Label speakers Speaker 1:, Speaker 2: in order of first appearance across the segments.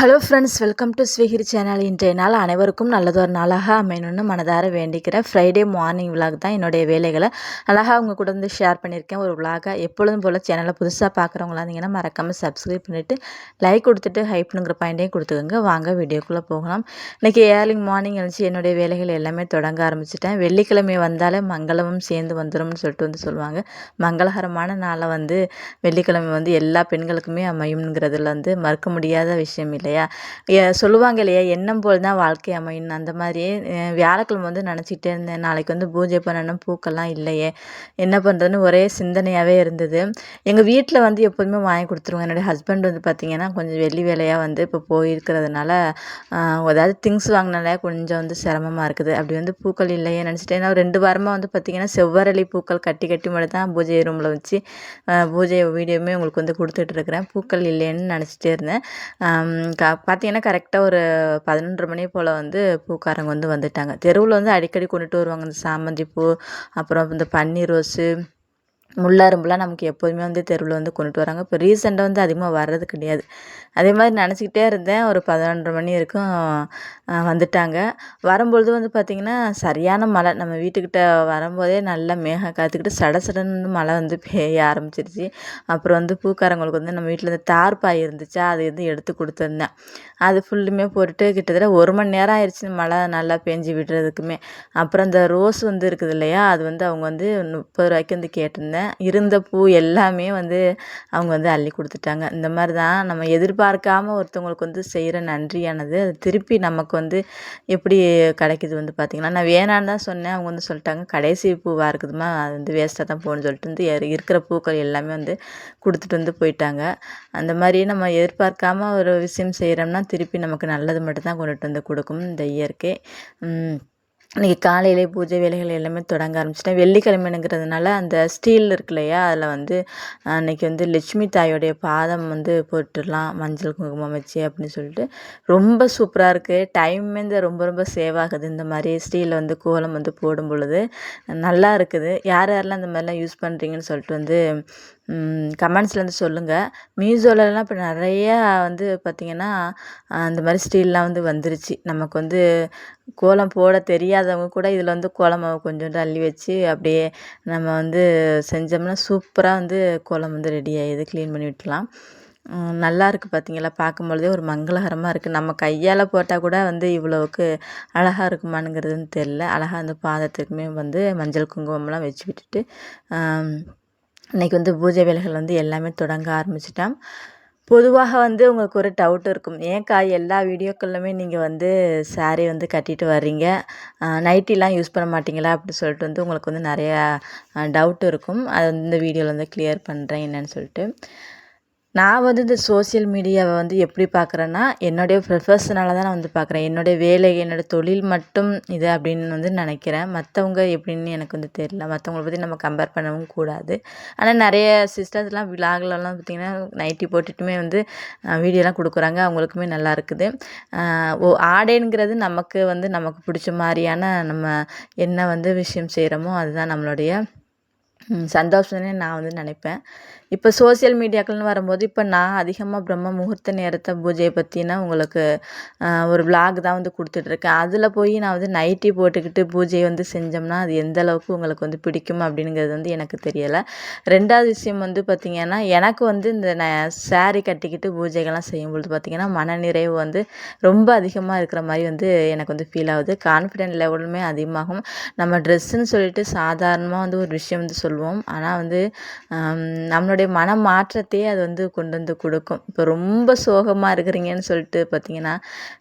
Speaker 1: Hello friends welcome to ஸ்வீகிரி channel இன்றைய நாள் அனைவருக்கும் நல்லதொரு நாளாக அமையணும்னு மனதார வேண்டிக்கிறேன் ஃப்ரைடே மார்னிங் விலாக் தான் என்னுடைய வேலைகளை அழகாக அவங்க கூட வந்து ஷேர் பண்ணியிருக்கேன். ஒரு விலாக எப்பொழுதும் போல் சேனலை புதுசாக பார்க்குறவங்களா இருந்தீங்கன்னா மறக்காமல் சப்ஸ்கிரைப் பண்ணிவிட்டு லைக் கொடுத்துட்டு ஹைப்னுங்கிற பாயிண்ட்டையும் கொடுத்துக்கோங்க. வாங்க வீடியோக்குள்ளே போகலாம். இன்றைக்கி ஏர்லிங் மார்னிங் எழுச்சி என்னுடைய வேலைகள் எல்லாமே தொடங்க ஆரம்பிச்சிட்டேன். வெள்ளிக்கிழமை வந்தாலே மங்களமும் சேர்ந்து வந்துடும்னு சொல்லிட்டு வந்து சொல்லுவாங்க. மங்களகரமான நாளை வந்து வெள்ளிக்கிழமை வந்து எல்லா பெண்களுக்குமே அமையும்ங்கிறதுல வந்து மறுக்க முடியாத விஷயம் இல்லை. இல்லையா? சொல்லுவாங்க இல்லையா? எண்ணம் போல் தான் வாழ்க்கை அமையும் அந்த மாதிரியே வியாழக்கிழமை வந்து நினச்சிட்டே இருந்தேன். நாளைக்கு வந்து பூஜை பண்ணணும் பூக்கள்லாம் இல்லையே. என்ன பண்ணுறதுன்னு ஒரே சிந்தனையாகவே இருந்தது. எங்கள் வீட்டில் வந்து எப்போதுமே வாங்கி கொடுத்துருவோம் என்னுடைய ஹஸ்பண்ட் வந்து பார்த்திங்கன்னா கொஞ்சம் வெள்ளி வேலையாக வந்து இப்போ போயிருக்கிறதுனால ஏதாவது திங்ஸ் வாங்கினாலே கொஞ்சம் வந்து சிரமமாக இருக்குது. அப்படி வந்து பூக்கள் இல்லையே நினச்சிட்டேன். நான் ரெண்டு வாரமாக வந்து பார்த்திங்கன்னா செவ்வரளி பூக்கள் கட்டி கட்டி மட்டும் தான் பூஜை ரூமில் வச்சு பூஜை வீடியோவுமே உங்களுக்கு வந்து கொடுத்துட்ருக்குறேன் பூக்கள் இல்லைன்னு நினச்சிட்டே இருந்தேன். க பார்த்தீங்கன்னா கரெக்டாக ஒரு பதினொன்றரை மணி போல் வந்து பூக்காரங்க வந்து வந்துட்டாங்க. தெருவில் வந்து அடிக்கடி கொண்டுட்டு வருவாங்க. இந்த சாமந்தி பூ அப்புறம் இந்த பன்னீர் ரோஸு முள்ளரும்புலாம் நமக்கு எப்போதுமே வந்து தெருவில் வந்து கொண்டுட்டு வராங்க. இப்போ ரீசெண்டாக வந்து அதிகமாக வர்றது கிடையாது. அதே மாதிரி நினச்சிக்கிட்டே இருந்தேன். ஒரு பதினொன்றரை மணி வரைக்கும் வந்துட்டாங்க. வரும்பொழுது வந்து பார்த்திங்கன்னா சரியான மழை. நம்ம வீட்டுக்கிட்ட வரும்போதே நல்லா மேகம் காத்துக்கிட்டு சட சடன்னு மழை வந்து பெய்ய ஆரம்பிச்சிருச்சு. அப்புறம் வந்து பூக்காரங்களுக்கு வந்து நம்ம வீட்டில் இந்த தார்பாய் இருந்துச்சா அது வந்து எடுத்து கொடுத்துருந்தேன். அது ஃபுல்லுமே போட்டுட்டு கிட்டத்தட்ட ஒரு மணி நேரம் ஆயிடுச்சு மழை நல்லா பெஞ்சு விடுறதுக்குமே. அப்புறம் இந்த ரோஸ் வந்து இருக்குது இல்லையா? அது வந்து அவங்க வந்து முப்பது ரூபாய்க்கு வந்து கேட்டிருந்தேன். இருந்த பூ எல்லாமே வந்து அவங்க வந்து அள்ளி கொடுத்துட்டாங்க. இந்த மாதிரி தான் நம்ம எதிர்பார்க்காம ஒருத்தவங்களுக்கு வந்து செய்கிற நன்றியானது. அது திருப்பி நமக்கு வந்து எப்படி கிடைக்கிது வந்து பார்த்திங்கன்னா நான் வேணான்னு தான் சொன்னேன். அவங்க வந்து சொல்லிட்டாங்க கடைசி பூவாக இருக்குதுமா அது வந்து வேஸ்ட்டாக தான் போகணும்னு சொல்லிட்டு வந்து இருக்கிற பூக்கள் எல்லாமே வந்து கொடுத்துட்டு வந்து போயிட்டாங்க. அந்த மாதிரி நம்ம எதிர்பார்க்காம ஒரு விஷயம் செய்கிறோம்னா திருப்பி நமக்கு நல்லது மட்டும்தான் கொண்டுட்டு வந்து கொடுக்கும் இந்த இயற்கை. இன்றைக்கி காலையிலே பூஜை வேலைகள் எல்லாமே தொடங்க ஆரம்பிச்சிட்டேன். வெள்ளிக்கிழமைங்கிறதுனால அந்த ஸ்டீல் இருக்கு இல்லையா அதில் வந்து அன்றைக்கி வந்து லட்சுமி தாயோடைய பாதம் வந்து போட்டுடலாம் மஞ்சள் குங்குமம் வச்சு அப்படின்னு சொல்லிட்டு. ரொம்ப சூப்பராக இருக்குது டைமே இந்த ரொம்ப ரொம்ப சேவ் ஆகுது. இந்த மாதிரி ஸ்டீலில் வந்து கோலம் வந்து போடும் பொழுது நல்லா இருக்குது. யார் யாரெல்லாம் இந்த மாதிரிலாம் யூஸ் பண்ணுறீங்கன்னு சொல்லிட்டு வந்து கமெண்ட்ஸில் வந்து சொல்லுங்கள் மீஷோலலாம் இப்போ நிறையா வந்து பார்த்திங்கன்னா அந்த மாதிரி ஸ்டீல்லாம் வந்து வந்துருச்சு. நமக்கு வந்து கோலம் போட தெரியாதவங்க கூட இதில் வந்து கோலம் மாவு கொஞ்சோண்டு அள்ளி வச்சு அப்படியே நம்ம வந்து செஞ்சோம்னா சூப்பராக வந்து கோலம் வந்து ரெடி ஆகிடுது க்ளீன் பண்ணி விட்டுலாம். நல்லா இருக்குது பார்த்தீங்களா பார்க்கும்பொழுதே ஒரு மங்களகரமாக இருக்குது நம்ம கையால் போட்டால் கூட வந்து இவ்வளோவுக்கு அழகாக இருக்குமானுங்கிறதுன்னு தெரில அழகாக அந்த பாதத்துக்குமே வந்து மஞ்சள் குங்குமம்லாம் வச்சு விட்டுட்டு இன்றைக்கி வந்து பூஜை வேலைகள் வந்து எல்லாமே தொடங்க ஆரம்பிச்சிட்டேன். பொதுவாக வந்து உங்களுக்கு ஒரு டவுட் இருக்கும். ஏன்க்கா எல்லா வீடியோக்கள்லுமே நீங்கள் வந்து சாரீ வந்து கட்டிட்டு வர்றீங்க? நைட்டிலாம் யூஸ் பண்ண மாட்டிங்களா? அப்படின்னு சொல்லிட்டு வந்து உங்களுக்கு வந்து நிறையா டவுட் இருக்கும். அதை வந்து இந்த வீடியோவில் வந்து கிளியர் பண்ணுறேன் என்னென்னு சொல்லிட்டு. நான் வந்து இந்த சோசியல் மீடியாவை வந்து எப்படி பார்க்குறேன்னா என்னுடைய ப்ரொஃபஷனால் தான் நான் வந்து பார்க்குறேன். என்னுடைய வேலை என்னோடய தொழில் மட்டும் இது அப்படின்னு வந்து நினைக்கிறேன். மற்றவங்க எப்படின்னு எனக்கு வந்து தெரியல. மற்றவங்கள பற்றி நம்ம கம்பேர் பண்ணவும் கூடாது. ஆனால் நிறைய சிஸ்டர்ஸ்லாம் விலாக்லலாம் பார்த்திங்கன்னா நைட்டி போட்டுட்டுமே வந்து வீடியோலாம் கொடுக்குறாங்க. அவங்களுக்குமே நல்லா இருக்குது. ஓ ஆடைங்கிறது நமக்கு வந்து நமக்கு பிடிச்ச மாதிரியான நம்ம என்ன வந்து விஷயம் செய்கிறோமோ அதுதான் நம்மளுடைய சந்தோஷம்னே நான் வந்து நினைப்பேன். இப்போ சோசியல் மீடியாக்கள்னு வரும்போது இப்போ நான் அதிகமாக பிரம்ம முகூர்த்த நேரத்தை பூஜையை பற்றினா உங்களுக்கு ஒரு விளாக் தான் வந்து கொடுத்துட்ருக்கேன் அதில் போய் நான் வந்து நைட்டி போட்டுக்கிட்டு பூஜையை வந்து செஞ்சோம்னா அது எந்த அளவுக்கு உங்களுக்கு வந்து பிடிக்கும் அப்படிங்கிறது வந்து எனக்கு தெரியலை. ரெண்டாவது விஷயம் வந்து பார்த்திங்கன்னா எனக்கு வந்து இந்த ந சாரீ கட்டிக்கிட்டு பூஜைகள்லாம் செய்யும்பொழுது பார்த்திங்கன்னா மனநிறைவு வந்து ரொம்ப அதிகமாக இருக்கிற மாதிரி வந்து எனக்கு வந்து ஃபீல் ஆகுது. கான்ஃபிடென்ட் லெவலுமே அதிகமாகும். நம்ம ட்ரெஸ்ஸுன்னு சொல்லிட்டு சாதாரணமாக வந்து ஒரு விஷயம் வந்து சொல்லுவோம். ஆனால் வந்து நம்மளோட நம்மளுடைய மன மாற்றத்தையே அது வந்து கொண்டு வந்து கொடுக்கும். இப்போ ரொம்ப சோகமாக இருக்கிறீங்கன்னு சொல்லிட்டு பார்த்தீங்கன்னா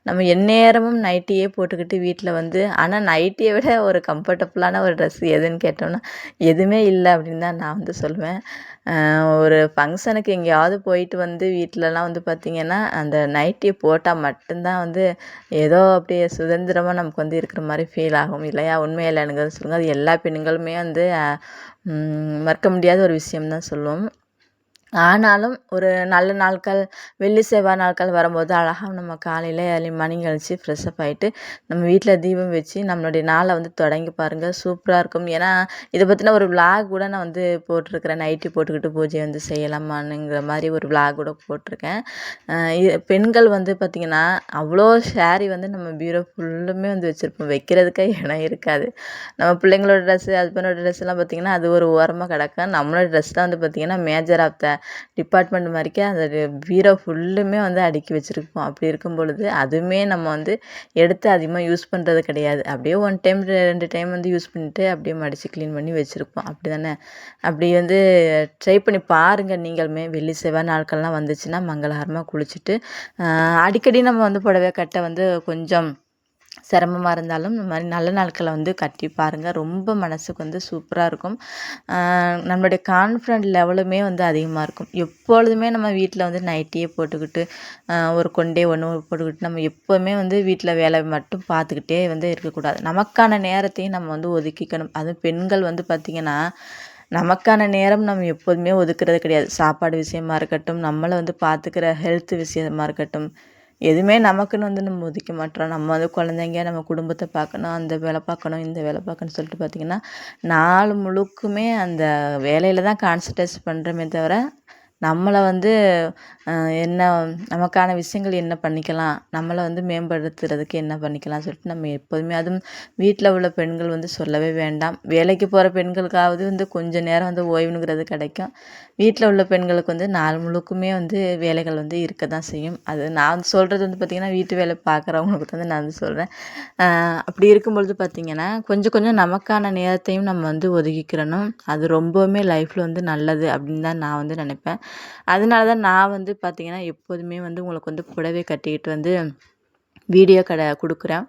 Speaker 1: நம்ம எந்நேரமும் நைட்டியே போட்டுக்கிட்டு வீட்டில் வந்து ஆனால் நைட்டியை விட ஒரு கம்ஃபர்டபுளான ஒரு ட்ரெஸ் எதுன்னு கேட்டோம்னா எதுவுமே இல்லை அப்படின்னு தான் நான் வந்து சொல்லுவேன். ஒரு ஃபங்க்ஷனுக்கு எங்கேயாவது போயிட்டு வந்து வீட்டிலலாம் வந்து பார்த்திங்கன்னா அந்த நைட்டியை போட்டால் மட்டும்தான் வந்து ஏதோ அப்படியே சுதந்திரமாக நமக்கு வந்து இருக்கிற மாதிரி ஃபீல் ஆகும். இல்லையா? உண்மையில் எனக்கு சொல்லுங்கள் அது எல்லா பெண்களுமே வந்து மறக்க முடியாத ஒரு விஷயம் தான் சொல்லுவோம். ஆனாலும் ஒரு நல்ல நாட்கள் வெள்ளி செவ்வாய் நாட்கள் வரும்போது அழகாக நம்ம காலையில் ஏர்லி மார்னிங் கழித்து ஃப்ரெஷ்அப் ஆகிட்டு நம்ம வீட்டில் தீபம் வச்சு நம்மளுடைய நாளை வந்து தொடங்கி பாருங்கள் சூப்பராக இருக்கும். ஏன்னா இதை பற்றின ஒரு விளாக் கூட நான் வந்து போட்டிருக்கிறேன். நைட்டி போட்டுக்கிட்டு பூஜை வந்து செய்யலாமான்னுங்கிற மாதிரி ஒரு விளாக் கூட போட்டிருக்கேன். இது பெண்கள் வந்து பார்த்திங்கன்னா அவ்வளோ ஷேரி வந்து நம்ம பீரோ ஃபுல்லுமே வந்து வச்சுருப்போம். வைக்கிறதுக்கே இடம் இருக்காது. நம்ம பிள்ளைங்களோட ட்ரெஸ்ஸு ஹஸ்பண்டோட ட்ரெஸ்லாம் பார்த்திங்கன்னா அது ஒரு ஓரமாக கிடக்கும். நம்மளோட ட்ரெஸ் தான் வந்து பார்த்திங்கன்னா மேஜர் ஆஃப் த டிபார்ட்மெண்ட் மாதிரிக்கே அந்த பீரோ ஃபுல்லுமே வந்து அடுக்கி வச்சுருப்போம் அப்படி இருக்கும் பொழுது அதுவுமே நம்ம வந்து எடுத்து அதிகமாக யூஸ் பண்ணுறது கிடையாது. அப்படியே ஒன் டைம் ரெண்டு டைம் வந்து யூஸ் பண்ணிட்டு அப்படியே மடித்து க்ளீன் பண்ணி வச்சுருப்போம். அப்படி தானே அப்படி வந்து ட்ரை பண்ணி பாருங்கள் நீங்களுமே. வெள்ளி செவ்வாய் நாட்கள்லாம் வந்துச்சுன்னா மங்களகரமாக குளிச்சுட்டு அடிக்கடி நம்ம வந்து புடவை கட்ட வந்து கொஞ்சம் சிரமமாக இருந்தாலும் இந்த மாதிரி நல்ல நாட்களை வந்து கட்டி பாருங்கள் ரொம்ப மனசுக்கு வந்து சூப்பராக இருக்கும். நம்மளுடைய கான்ஃபிடென்ட் லெவலுமே வந்து அதிகமாக இருக்கும். எப்பொழுதுமே நம்ம வீட்டில் வந்து நைட்டியே போட்டுக்கிட்டு ஒரு கொண்டே ஒன்று போட்டுக்கிட்டு நம்ம எப்போவுமே வந்து வீட்டில் வேலை மட்டும் பார்த்துக்கிட்டே வந்து இருக்கக்கூடாது. நமக்கான நேரத்தையும் நம்ம வந்து ஒதுக்கிக்கணும். அதுவும் பெண்கள் வந்து பார்த்திங்கன்னா நமக்கான நேரம் நம்ம எப்போதுமே ஒதுக்குறது கிடையாது. சாப்பாடு விஷயமா இருக்கட்டும் நம்மளை வந்து பார்த்துக்கிற ஹெல்த் விஷயமா இருக்கட்டும் எதுவுமே நமக்குன்னு வந்து நம்ம ஒதுக்க மாட்டோம். நம்ம வந்து குழந்தைங்க நம்ம குடும்பத்தை பார்க்கணும் அந்த வேலை பார்க்கணும் இந்த வேலை பார்க்கணும்னு சொல்லிட்டு பார்த்திங்கன்னா நாள் முழுக்குமே அந்த வேலையில் தான் கான்சன்ட்ரேட் பண்ணுறோமே தவிர நம்மளை வந்து என்ன நமக்கான விஷயங்கள் என்ன பண்ணிக்கலாம்? நம்மளை வந்து மேம்படுத்துறதுக்கு என்ன பண்ணிக்கலாம் சொல்லிட்டு நம்ம எப்போதுமே அதுவும் வீட்டில் உள்ள பெண்கள் வந்து சொல்லவே வேண்டாம். வேலைக்கு போகிற பெண்களுக்காவது வந்து கொஞ்சம் நேரம் வந்து ஓய்வுங்கிறது கிடைக்கும். வீட்டில் உள்ள பெண்களுக்கு வந்து நாள் முழுக்குமே வந்து வேலைகள் வந்து இருக்க தான் செய்யும். அது நான் சொல்கிறது வந்து பார்த்திங்கன்னா வீட்டு வேலை பார்க்குறவங்களுக்கு வந்து நான் வந்து சொல்கிறேன் அப்படி இருக்கும் பொழுது பார்த்திங்கன்னா கொஞ்சம் கொஞ்சம் நமக்கான நேரத்தையும் நம்ம வந்து ஒதுக்கிக்கிறணும். அது ரொம்பவுமே லைஃப்பில் வந்து நல்லது அப்படின்னு தான் நான் வந்து நினைப்பேன். அதனால தான் நான் வந்து பார்த்திங்கன்னா எப்போதுமே வந்து உங்களுக்கு வந்து புடவை கட்டிக்கிட்டு வந்து வீடியோ கடை கொடுக்குறேன்.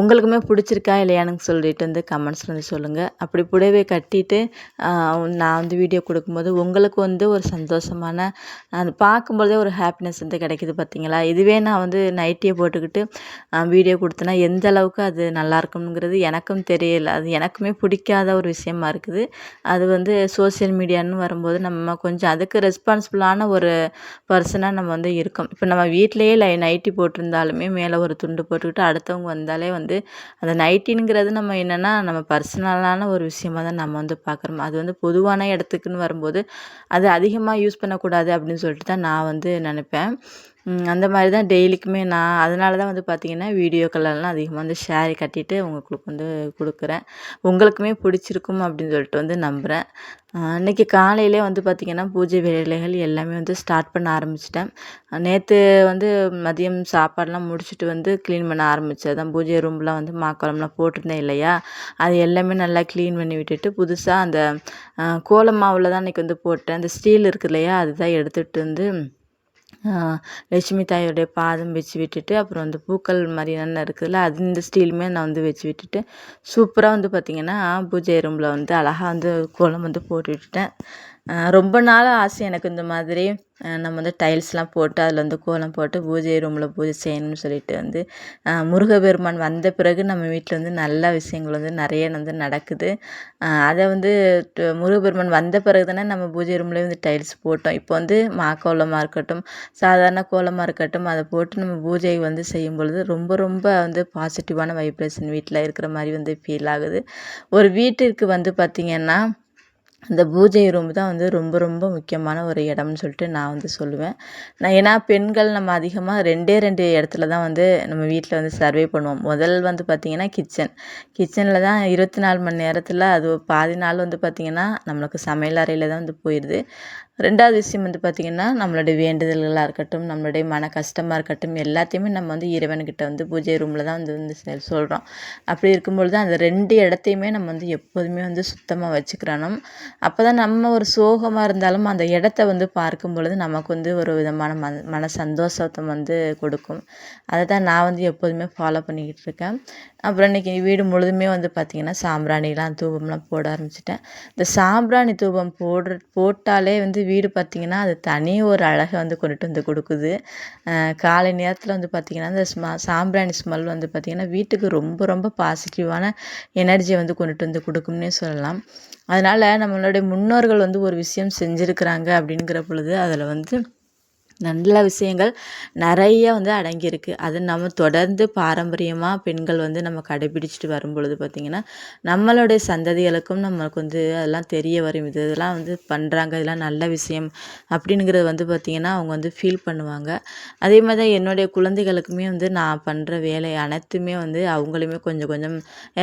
Speaker 1: உங்களுக்குமே பிடிச்சிருக்கா இல்லையான்னு சொல்லிட்டு வந்து கமெண்ட்ஸில் வந்து சொல்லுங்கள் அப்படி புடவை கட்டிட்டு நான் வந்து வீடியோ கொடுக்கும்போது உங்களுக்கு வந்து ஒரு சந்தோஷமான அது பார்க்கும்போதே ஒரு ஹாப்பினஸ் வந்து கிடைக்குது பார்த்தீங்களா? இதுவே நான் வந்து நைட்டியை போட்டுக்கிட்டு வீடியோ கொடுத்தேன்னா எந்த அளவுக்கு அது நல்லா இருக்கும்ங்கிறது எனக்கும் தெரியல. அது எனக்குமே பிடிக்காத ஒரு விஷயமா இருக்குது. அது வந்து சோஷியல் மீடியான்னு வரும்போது நம்ம கொஞ்சம் அதுக்கு ரெஸ்பான்சிபிளான ஒரு பர்சனாக நம்ம வந்து இருக்கோம். இப்போ நம்ம வீட்டிலேயே லை நைட்டி போட்டிருந்தாலுமே மேலே ஒரு துண்டு போட்டுக்கிட்டு அடுத்தவங்க வந்தாலே வந்து அந்த நைட்டிங்கிறது நம்ம என்னென்னா நம்ம பர்சனலான ஒரு விஷயமா தான் நம்ம வந்து பார்க்குறோம். அது வந்து பொதுவான இடத்துக்குன்னு வரும்போது அது அதிகமாக யூஸ் பண்ணக்கூடாது அப்படின்னு சொல்லிட்டு தான் நான் வந்து நினைப்பேன். அந்த மாதிரி தான் டெய்லிக்குமே நான் அதனால தான் வந்து பார்த்திங்கன்னா வீடியோக்களெல்லாம் அதிகமாக வந்து ஷேர் கட்டிட்டு உங்களுக்கு வந்து கொடுக்குறேன். உங்களுக்குமே பிடிச்சிருக்கும் அப்படின்னு சொல்லிட்டு வந்து நம்புகிறேன் அன்றைக்கி காலையிலே வந்து பார்த்திங்கன்னா பூஜை வேலைகள் எல்லாமே வந்து ஸ்டார்ட் பண்ண ஆரம்பிச்சிட்டேன். நேற்று வந்து மதியம் சாப்பாடெலாம் முடிச்சுட்டு வந்து க்ளீன் பண்ண ஆரம்பித்தது தான். பூஜை ரூம்லாம் வந்து மாக்கோளம்லாம் போட்டிருந்தேன் இல்லையா? அது எல்லாமே நல்லா க்ளீன் பண்ணி விட்டுட்டு புதுசாக அந்த கோலம் மாவில் தான் அன்றைக்கி வந்து போட்டேன். அந்த ஸ்டீல் இருக்கு இல்லையா? அதுதான் எடுத்துகிட்டு வந்து லட்சுமி தாயோடைய பாதம் வச்சு விட்டுட்டு அப்புறம் வந்து பூக்கள் மாதிரி என்ன இருக்குதுல்ல அது இந்த ஸ்டீலுமே நான் வந்து வச்சு விட்டுட்டு சூப்பராக வந்து பார்த்திங்கன்னா பூஜை ரூமில் வந்து அழகாக வந்து கோலம் வந்து போட்டு விட்டுட்டேன். ரொம்ப நாள் ஆசை எனக்கு இந்த மாதிரி நம்ம வந்து டைல்ஸ்லாம் போட்டு அதில் வந்து கோலம் போட்டு பூஜை ரூமில் பூஜை செய்யணும்னு சொல்லிட்டு வந்து முருகபெருமான் முருகப்பெருமான் வந்த பிறகு நம்ம வீட்டில் வந்து நல்ல விஷயங்கள் வந்து நிறைய வந்து நடக்குது. அதை வந்து டு- முருகப்பெருமான் வந்த பிறகு தானே நம்ம பூஜை ரூம்லேயே வந்து டைல்ஸ் போட்டோம். இப்போ வந்து மாக்கோலமாக இருக்கட்டும் சாதாரண கோலமாக இருக்கட்டும் அதை போட்டு நம்ம பூஜை வந்து செய்யும் பொழுது ரொம்ப ரொம்ப வந்து பாசிட்டிவான வைப்ரேஷன் வீட்டில் இருக்கிற மாதிரி வந்து ஃபீல் ஆகுது. ஒரு வீட்டிற்கு வந்து பார்த்திங்கன்னா அந்த பூஜை ரூம் தான் வந்து ரொம்ப ரொம்ப முக்கியமான ஒரு இடம்னு சொல்லிட்டு நான் வந்து சொல்லுவேன். நான் ஏன்னா பெண்கள் நம்ம அதிகமாக ரெண்டே ரெண்டு இடத்துல தான் வந்து நம்ம வீட்டில் வந்து சர்வே பண்ணுவோம். முதல் வந்து பார்த்திங்கன்னா கிச்சன் கிச்சனில் தான் இருபத்தி நாலு மணி நேரத்தில் அது பாதி நாள் வந்து பார்த்திங்கன்னா நம்மளுக்கு சமையல் அறையில் தான் வந்து போயிடுது ரெண்டாவது விஷயம் வந்து பார்த்திங்கன்னா நம்மளுடைய வேண்டுதல்களாக இருக்கட்டும் நம்மளுடைய மன கஷ்டமாக இருக்கட்டும் எல்லாத்தையுமே நம்ம வந்து இறைவன்கிட்ட வந்து பூஜை ரூமில் தான் வந்து வந்து சொல்கிறோம் அப்படி இருக்கும்பொழுது அந்த ரெண்டு இடத்தையுமே நம்ம வந்து எப்போதுமே வந்து சுத்தமாக வச்சுக்கிறணும். அப்போ தான் நம்ம ஒரு சோகமாக இருந்தாலும் அந்த இடத்த வந்து பார்க்கும் பொழுது நமக்கு வந்து ஒரு விதமான மன மன சந்தோஷத்தை வந்து கொடுக்கும். அதை தான் நான் வந்து எப்போதுமே ஃபாலோ பண்ணிக்கிட்டு இருக்கேன். அப்புறம் இன்றைக்கி வீடு முழுதுமே வந்து பார்த்திங்கன்னா சாம்பிராணிலாம் தூபம்லாம் போட ஆரம்பிச்சிட்டேன். இந்த சாம்பிராணி தூபம் போடுற போட்டாலே வந்து வீடு பார்த்திங்கன்னா அது தனி ஒரு அழகை வந்து கொண்டுட்டு வந்து கொடுக்குது. காலை நேரத்தில் வந்து பார்த்திங்கன்னா அந்த ஸ்மா சாம்பிராணி ஸ்மெல் வந்து பார்த்திங்கன்னா வீட்டுக்கு ரொம்ப ரொம்ப பாசிட்டிவான எனர்ஜியை வந்து கொண்டுட்டு வந்து கொடுக்கும்னே சொல்லலாம். அதனால் நம்மளுடைய முன்னோர்கள் வந்து ஒரு விஷயம் செஞ்சுருக்கிறாங்க அப்படிங்கிற பொழுது அதில் வந்து நல்ல விஷயங்கள் நிறைய வந்து அடங்கியிருக்கு. அது நம்ம தொடர்ந்து பாரம்பரியமாக பெண்கள் வந்து நம்ம கடைபிடிச்சிட்டு வரும் பொழுது பார்த்திங்கன்னா நம்மளுடைய சந்ததிகளுக்கும் நம்மளுக்கு வந்து அதெல்லாம் தெரிய வரும். இது இதெல்லாம் வந்து பண்ணுறாங்க இதெல்லாம் நல்ல விஷயம் அப்படிங்கிறது வந்து பார்த்திங்கன்னா அவங்க வந்து ஃபீல் பண்ணுவாங்க. அதே மாதிரி தான் என்னுடைய குழந்தைகளுக்குமே வந்து நான் பண்ணுற வேலை அனைத்துமே வந்து அவங்களுமே கொஞ்சம் கொஞ்சம்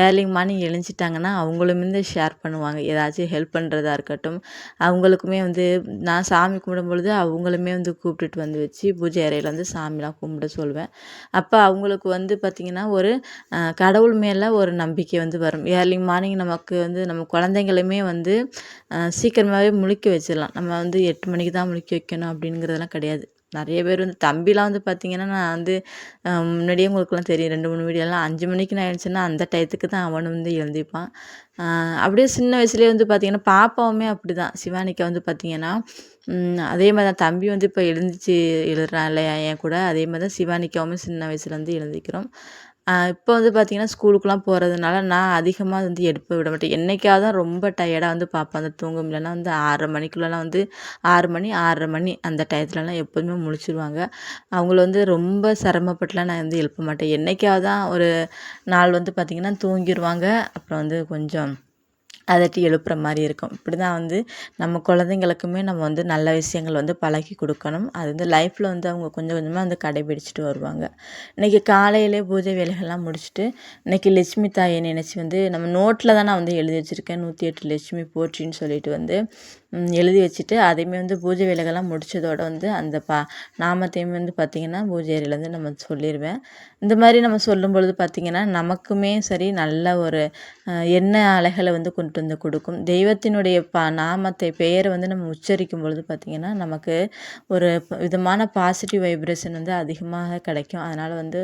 Speaker 1: ஏர்லிங் மார்னிங் எழுஞ்சிட்டாங்கன்னா அவங்களுமே வந்து ஷேர் பண்ணுவாங்க. ஏதாச்சும் ஹெல்ப் பண்ணுறதா இருக்கட்டும் அவங்களுக்குமே வந்து நான் சாமி கும்பிடும் பொழுது அவங்களுமே வந்து கூப்பிட்டு கூப்பிட்டுட்டு வந்து வச்சு பூஜை அறையில் வந்து சாமிலாம் கும்பிட சொல்வேன். அப்போ அவங்களுக்கு வந்து பார்த்திங்கன்னா ஒரு கடவுள் மேலே ஒரு நம்பிக்கை வந்து வரும். ஏர்லி மார்னிங் நமக்கு வந்து நம்ம குழந்தைங்களுமே வந்து சீக்கிரமாகவே முழிக்க வச்சிடலாம். நம்ம வந்து எட்டு மணிக்கு தான் முழிக்க வைக்கணும் அப்படிங்கிறதெல்லாம் கிடையாது. நிறைய பேர் வந்து தம்பிலாம் வந்து பார்த்திங்கன்னா நான் வந்து முன்னாடியே உங்களுக்குலாம் தெரியும். ரெண்டு மூணு வீடியோலாம் அஞ்சு மணிக்கு நான் எழுந்துச்சுன்னா அந்த டயத்துக்கு தான் அவன் வந்து எழுந்திப்பான் அப்படியே சின்ன வயசுலேயே வந்து பார்த்திங்கன்னா பாப்பாவுமே அப்படி தான் சிவானிக்கு வந்து பார்த்திங்கன்னா அதே மாதிரி தான் தம்பி வந்து இப்போ எழுந்திரிச்சி எழுதுறான் இல்லையா என் கூட. அதே மாதிரி தான் சிவானிக்காவும் சின்ன வயசுலேருந்து எழுந்திக்கிறோம் இப்போ வந்து பார்த்திங்கன்னா ஸ்கூலுக்குலாம் போகிறதுனால நான் அதிகமாக வந்து எடுப்ப விட மாட்டேன். என்றைக்காவது தான் ரொம்ப டயர்டாக வந்து பார்ப்பேன் அந்த தூங்கும் இல்லைன்னா வந்து ஆறரை மணிக்குள்ளலாம் வந்து ஆறு மணி ஆறரை மணி அந்த டயத்துலலாம் எப்போதுமே முழிச்சிருவாங்க. அவங்கள வந்து ரொம்ப சிரமப்பட்டுலாம் நான் வந்து எழுப்ப மாட்டேன். என்றைக்காவது தான் ஒரு நாள் வந்து பார்த்திங்கன்னா தூங்கிடுவாங்க அப்புறம் வந்து கொஞ்சம் அதட்டி எழுப்புற மாதிரி இருக்கும். இப்படி தான் வந்து நம்ம குழந்தைங்களுக்குமே நம்ம வந்து நல்ல விஷயங்கள் வந்து பழகி கொடுக்கணும். அது வந்து லைஃப்பில் வந்து அவங்க கொஞ்சம் கொஞ்சமாக வந்து கடைபிடிச்சிட்டு வருவாங்க. இன்றைக்கி காலையிலே பூஜை வேலைகள்லாம் முடிச்சுட்டு இன்றைக்கி லட்சுமி தாயை நினச்சி வந்து நம்ம நோட்டில் தான் நான் வந்து எழுதி வச்சுருக்கேன். நூற்றி எட்டு லட்சுமி போற்றின்னு சொல்லிட்டு வந்து எழுதி வச்சுட்டு அதையுமே வந்து பூஜை வேலைகள்லாம் முடித்ததோடு வந்து அந்த பா நாமத்தையுமே வந்து பார்த்திங்கன்னா பூஜை அறையிலேருந்து நம்ம சொல்லிடுவேன் இந்த மாதிரி நம்ம சொல்லும் பொழுது பார்த்திங்கன்னா நமக்குமே சரி நல்ல ஒரு எண்ணெய் அலைகளை வந்து கொண்டு வந்து கொடுக்கும். தெய்வத்தினுடைய பா நாமத்தை பெயரை வந்து நம்ம உச்சரிக்கும் பொழுது பார்த்திங்கன்னா நமக்கு ஒரு விதமான பாசிட்டிவ் வைப்ரேஷன் வந்து அதிகமாக கிடைக்கும். அதனால் வந்து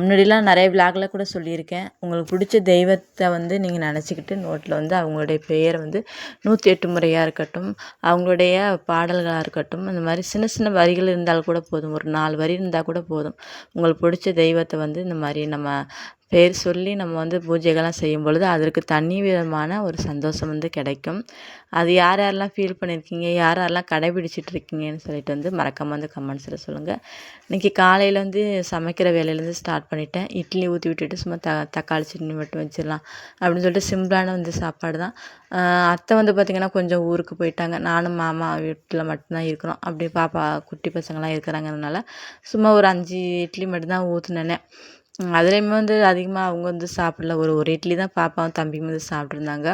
Speaker 1: முன்னாடிலாம் நிறைய விளாகில் கூட சொல்லியிருக்கேன். உங்களுக்கு பிடிச்ச தெய்வத்தை வந்து நீங்கள் நினச்சிக்கிட்டு நோட்டில் வந்து அவங்களுடைய பெயரை வந்து நூற்றி எட்டு முறையாக இருக்கட்டும் அவங்களுடைய பாடல்களாக இருக்கட்டும் இந்த மாதிரி சின்ன சின்ன வரிகள் இருந்தால் கூட போதும். ஒரு நாலு வரி இருந்தால் கூட போதும். உங்களுக்கு பிடிச்ச தெய்வத்தை வந்து இந்த மாதிரி நம்ம பேர் சொல்லி நம்ம வந்து பூஜைகள்லாம் செய்யும் பொழுது அதற்கு தனி விதமான ஒரு சந்தோஷம் வந்து கிடைக்கும். அது யார் யாரெல்லாம் ஃபீல் பண்ணியிருக்கீங்க யார் யாரெல்லாம் கடைபிடிச்சிட்டு இருக்கீங்கன்னு சொல்லிட்டு வந்து மறக்காமல் வந்து கமெண்ட்ஸில் சொல்லுங்கள் இன்றைக்கி காலையில் வந்து சமைக்கிற வேலையிலேருந்து ஸ்டார்ட் பண்ணிட்டேன். இட்லி ஊற்றி விட்டுட்டு சும்மா த தக்காளி சட்னி மட்டும் வச்சிடலாம் அப்படின்னு சொல்லிட்டு சிம்பிளான வந்து சாப்பாடு தான். அத்தை வந்து பார்த்திங்கன்னா கொஞ்சம் ஊருக்கு போயிட்டாங்க. நானும் மாமா வீட்டில் மட்டும்தான் இருக்கிறோம். அப்படி பாப்பா குட்டி பசங்களாம் இருக்கிறாங்கிறதுனால சும்மா ஒரு அஞ்சு இட்லி மட்டும்தான் ஊற்றுனேனே அதுலேயுமே வந்து அதிகமாக அவங்க வந்து சாப்பிடல. ஒரு ஒரு இட்லி தான் பாப்பாவும் தம்பியும் வந்து சாப்பிட்ருந்தாங்க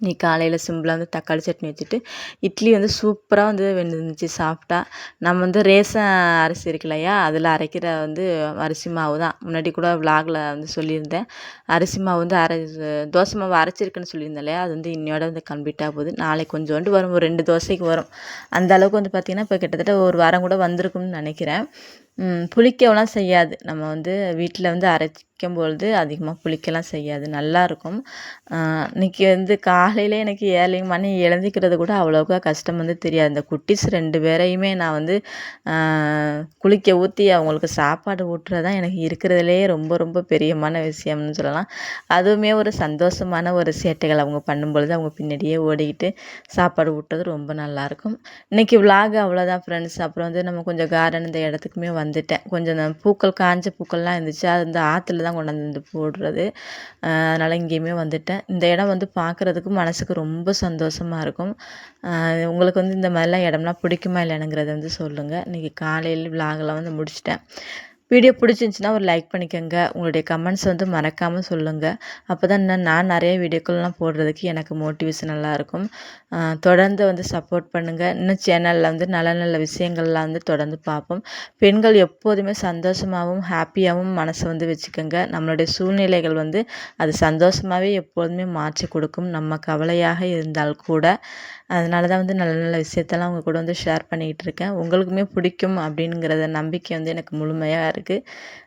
Speaker 1: நீ காலையில் சிம்பிளாக வந்து தக்காளி சட்னி வச்சுட்டு இட்லி வந்து சூப்பராக வந்து வெந்துருந்துச்சு சாப்பிட்டா நம்ம வந்து ரேசன் அரிசி இருக்கு இல்லையா அதில் அரைக்கிற வந்து அரிசி மாவு தான். முன்னாடி கூட விலாகில் வந்து சொல்லியிருந்தேன். அரிசி மாவு வந்து அரை தோசை மாவு அரைச்சிருக்குன்னு சொல்லியிருந்தேன் இல்லையா அது வந்து இன்னையோட வந்து கம்ப்ளீட்டாக போகுது. நாளைக்கு கொஞ்சோண்டு வரும் ஒரு ரெண்டு தோசைக்கு வரும். அந்த அளவுக்கு வந்து பார்த்திங்கன்னா இப்போ கிட்டத்தட்ட ஒரு வாரம் கூட வந்திருக்கும்னு நினைக்கிறேன். புளிக்கவெல்லாம் செய்யாது. நம்ம வந்து வீட்டில் வந்து அரைக்கும் பொழுது அதிகமாக புளிக்கலாம் செய்யாது நல்லாயிருக்கும் இன்றைக்கி வந்து காலையில் எனக்கு ஏழு மணி எழுந்திக்கிறது கூட அவ்வளோக்கா கஷ்டம் வந்து தெரியாது. இந்த குட்டிஸ் ரெண்டு பேரையுமே நான் வந்து குளிக்க ஊற்றி அவங்களுக்கு சாப்பாடு ஊட்டுறது தான் எனக்கு இருக்கிறதுலே ரொம்ப ரொம்ப பெரியமான விஷயம்னு சொல்லலாம். அதுவுமே ஒரு சந்தோஷமான ஒரு சேட்டைகள் அவங்க பண்ணும்பொழுது அவங்க பின்னாடியே ஓடிக்கிட்டு சாப்பாடு ஊட்டுறது ரொம்ப நல்லாயிருக்கும் இன்றைக்கி விலாக் அவ்வளோதான் ஃப்ரெண்ட்ஸ் அப்புறம் வந்து நம்ம கொஞ்சம் கார்டன் இந்த இடத்துக்குமே வந்துட்டேன். கொஞ்சம் பூக்கள் காஞ்ச பூக்கள்லாம் இருந்துச்சு. அது இந்த ஆற்றுல தான் கொண்டாந்து வந்து போடுறது. அதனால் இங்கேயுமே வந்துட்டேன். இந்த இடம் வந்து பார்க்குறதுக்கு மனசுக்கு ரொம்ப சந்தோஷமாக இருக்கும். உங்களுக்கு வந்து இந்த மாதிரிலாம் இடம்லாம் பிடிக்குமா இல்லைனுங்கிறத வந்து சொல்லுங்கள் இன்றைக்கி காலையில் விலாகெல்லாம் வந்து முடிச்சிட்டேன். வீடியோ பிடிச்சிருந்துச்சின்னா ஒரு லைக் பண்ணிக்கோங்க. உங்களுடைய கமெண்ட்ஸ் வந்து மறக்காமல் சொல்லுங்கள் அப்போ தான் இன்னும் நான் நிறைய வீடியோக்கள்லாம் போடுறதுக்கு எனக்கு மோட்டிவேஷனலாக இருக்கும். தொடர்ந்து வந்து சப்போர்ட் பண்ணுங்கள் இன்னும் சேனலில் வந்து நல்ல நல்ல விஷயங்கள்லாம் வந்து தொடர்ந்து பார்ப்போம். பெண்கள் எப்போதுமே சந்தோஷமாகவும் ஹாப்பியாகவும் மனசை வந்து வச்சுக்கோங்க. நம்மளுடைய சூழ்நிலைகள் வந்து அது சந்தோஷமாகவே எப்போதுமே மாற்றி கொடுக்கும். நம்ம கவலையாக இருந்தால் கூட. அதனால தான் வந்து நல்ல நல்ல விஷயத்தெல்லாம் அவங்க கூட வந்து ஷேர் பண்ணிக்கிட்டு இருக்கேன். உங்களுக்குமே பிடிக்கும் அப்படிங்கிறத நம்பிக்கை வந்து எனக்கு முழுமையாக இருக்குது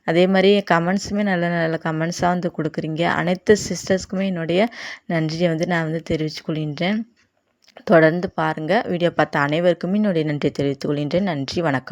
Speaker 1: அதே மாதிரி கமெண்ட்ஸுமே நல்ல நல்ல கமெண்ட்ஸாக வந்து கொடுக்குறீங்க. அனைத்து சிஸ்டர்ஸ்க்குமே என்னுடைய நன்றியை வந்து நான் வந்து தெரிவித்துக் கொள்கின்றேன். தொடர்ந்து பாருங்கள் வீடியோ பார்த்த அனைவருக்குமே என்னுடைய நன்றி தெரிவித்துக் கொள்கின்றேன். நன்றி. வணக்கம்.